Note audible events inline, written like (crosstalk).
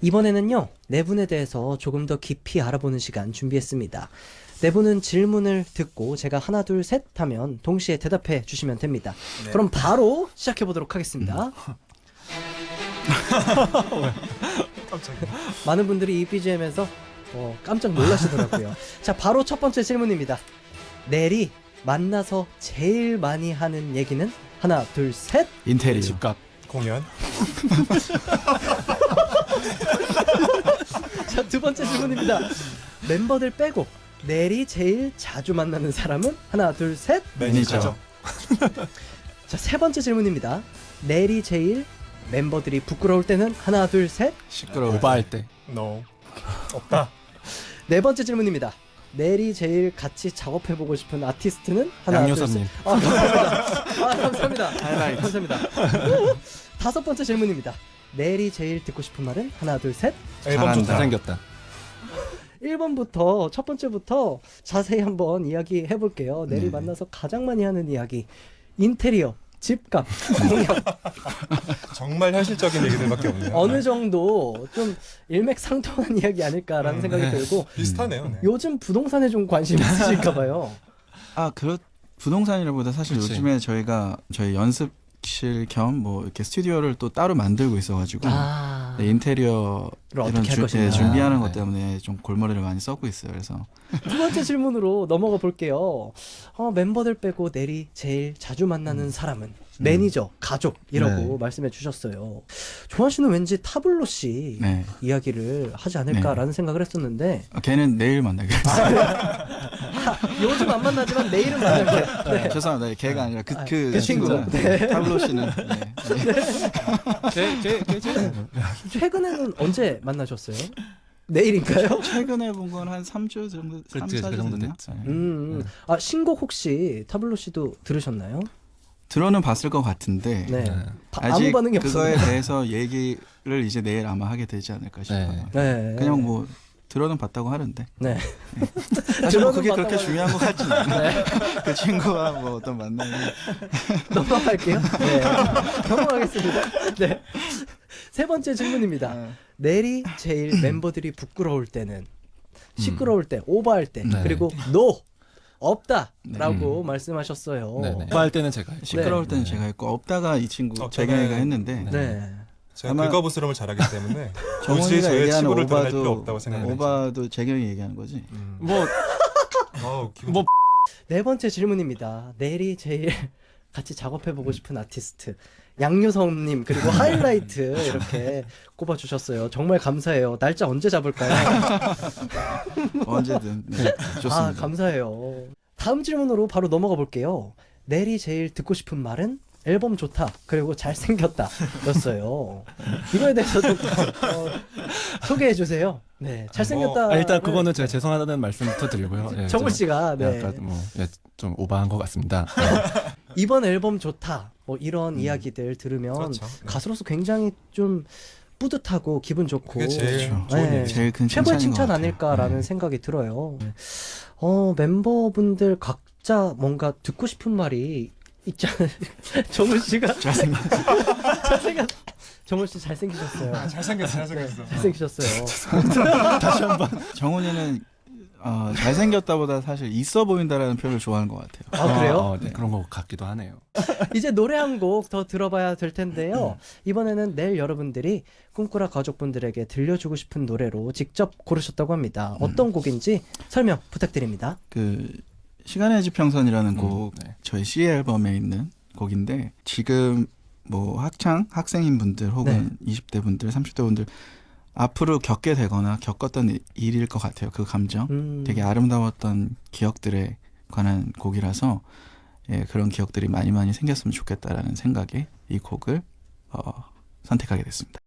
이번에는요, 네 분에 대해서 조금 더 깊이 알아보는 시간 준비했습니다. 네 분은 질문을 듣고 제가 하나, 둘, 셋 하면 동시에 대답해 주시면 됩니다. 네. 그럼 바로 시작해 보도록 하겠습니다. 깜짝이야. (laughs) 많은 분들이 이 BGM에서 어, 깜짝 놀라시더라고요. (laughs) 자, 바로 첫 번째 질문입니다. 넬이 만나서 제일 많이 하는 얘기는 하나, 둘, 셋. 인테리어. 집값 공연 (laughs) (laughs) 자, 두 번째 질문입니다. 멤버들 빼고 넬이 제일 자주 만나는 사람은 하나, 둘, 셋. 매니저 (laughs) 자, 세 번째 질문입니다. 넬이 제일 멤버들이 부끄러울 때는 하나, 둘, 셋. 시끄러워. 오버할 때 no 없다 (laughs) 네 번째 질문입니다. 넬이 제일 같이 작업해 보고 싶은 아티스트는 하나, 양요섭님. 둘, 셋. 아, 감사합니다. 아, 감사합니다. 하이라이트. 감사합니다. 다섯 번째 질문입니다. 넬이 제일 듣고 싶은 말은 하나, 둘, 셋. 앨범 잘한다. 좋다 생겼다 1번부터 첫 번째부터 자세히 한번 이야기 해볼게요. 넬이 네. 만나서 가장 많이 하는 이야기. 인테리어, 집값, 공연. (laughs) 정말 현실적인 얘기들밖에 없네요 어느 정도 좀 일맥상통한 (laughs) 이야기 아닐까라는 음, 생각이 네. 들고 비슷하네요 네. 요즘 부동산에 좀 관심 (laughs) 있으실까 봐요. 아, 그렇 부동산이라보다 사실 그치. 요즘에 저희가 저희 연습 실 겸 뭐 이렇게 스튜디오를 또 따로 만들고 있어가지고 아, 네, 인테리어 어떻게 이런 할 주- 것이냐. 예, 준비하는 아, 것 네. 때문에 좀 골머리를 많이 써고 있어요. 그래서 두 번째 질문으로 넘어가 볼게요. 어, 멤버들 빼고 넬이 제일 자주 만나는 사람은 매니저, 가족 이라고 네. 말씀해 주셨어요. 조한 씨는 왠지 타블로 씨 네, 이야기를 하지 않을까라는 생각을 했었는데 아, 걔는 내일 만나기로 요 (laughs) (laughs) 즘 안 만나지만 내일은 만날게. 네. 죄송합니다. 걔가 아니라 그, 아, 그, 그 친구. 친구는 네. 타블로 씨는 네. 제제 제 (laughs) 최근에는 언제 만나셨어요? 내일인가요? (laughs) 최근에 본 건 한 3주 정도, 그치, 3, 그 4주 정도 됐나? 됐죠. 네. 음, 아 신곡 혹시 타블로 씨도 들으셨나요? 들어는 봤을 것 같은데 네. 네. 바- 아무 아직 반응이 그거에 없었나요? 대해서 얘기를 이제 내일 아마 하게 되지 않을까 싶어요. 네. 네. 그냥 뭐 들어는 봤다고 하는데 네. 사실 뭐 들어는 그게 그렇게 중요한 것 같지는 않아요. (laughs) 그 친구와 뭐 어떤 만남이 (laughs) 넘어갈게요. 네. 넘어가겠습니다. 네. 세 번째 질문입니다. 아, 넬이 제일 멤버들이 부끄러울 때는 시끄러울 때, 오버할 때, 네. 그리고 노 없다라고 네. 말씀하셨어요. 네네 오버할 때는 제가 했고. 시끄러울 때는 네. 제가 했고 없다가 이 친구 없다가- 재경이가 했는데 네. 제가 아마- 긁어부스럼을 잘하기 때문에 (laughs) 굳이 정훈이가 저의 얘기하는 치고를 드러낼 필요 오바도 없다고 생각했죠 오바도 재경이 얘기하는 거지. 음. 뭐 (laughs) 어우, 기분 뭐- (laughs) 네 번째 질문입니다. 넬이 제일 같이 작업해보고 싶은 아티스트 양유성님 그리고 하이라이트 이렇게 꼽아주셨어요. 정말 감사해요. 날짜 언제 잡을까요? 언제든 네, 좋습니다. 아 감사해요. 다음 질문으로 바로 넘어가 볼게요. 넬이 제일 듣고 싶은 말은 앨범 좋다 그리고 잘생겼다 였어요. (laughs) 이거에 대해서 좀 어, 소개해 주세요. 네 잘생겼다. 아, 일단 그거는 제가 죄송하다는 말씀부터 드리고요. 예, (laughs) 정우 좀 씨가 네. 약간 뭐좀 오버한 것 같습니다. (laughs) 이번 앨범 좋다 뭐 이런 이야기들 들으면 그렇죠. 네. 가수로서 굉장히 좀 뿌듯하고 기분 좋고 그게 제일 그렇죠. 좋은 네. 제일 큰 최고의 칭찬. 아닐까라는 네. 생각이 들어요. 어 멤버분들 각자 뭔가 듣고 싶은 말이 않을 (laughs) 정우 씨가 (laughs) 잘생겼. 잘생겼 정우 씨 잘생기셨어요. 아, 잘생겼어 잘생겼어 네, 잘생기셨어요. (laughs) 정훈이는 어, 잘생겼다보다 사실 있어 보인다라는 표현을 좋아하는 것 같아요. 아 그래요? 어, 어, 네, 그런 것 같기도 하네요. 이제 노래 한 곡 더 들어봐야 될 텐데요. 이번에는 내일 여러분들이 꿈꾸라 가족분들에게 들려주고 싶은 노래로 직접 고르셨다고 합니다. 어떤 곡인지 설명 부탁드립니다. 그 시간의 지평선이라는 음, 곡 네. 저희 C 앨범에 있는 곡인데 지금 뭐 학창 학생인 분들 혹은 20대 분들 30대 분들 앞으로 겪게 되거나 겪었던 일- 일일 것 같아요 그 감정 음, 되게 아름다웠던 기억들에 관한 곡이라서 예, 그런 기억들이 많이 많이 생겼으면 좋겠다라는 생각에 이 곡을 어, 선택하게 됐습니다.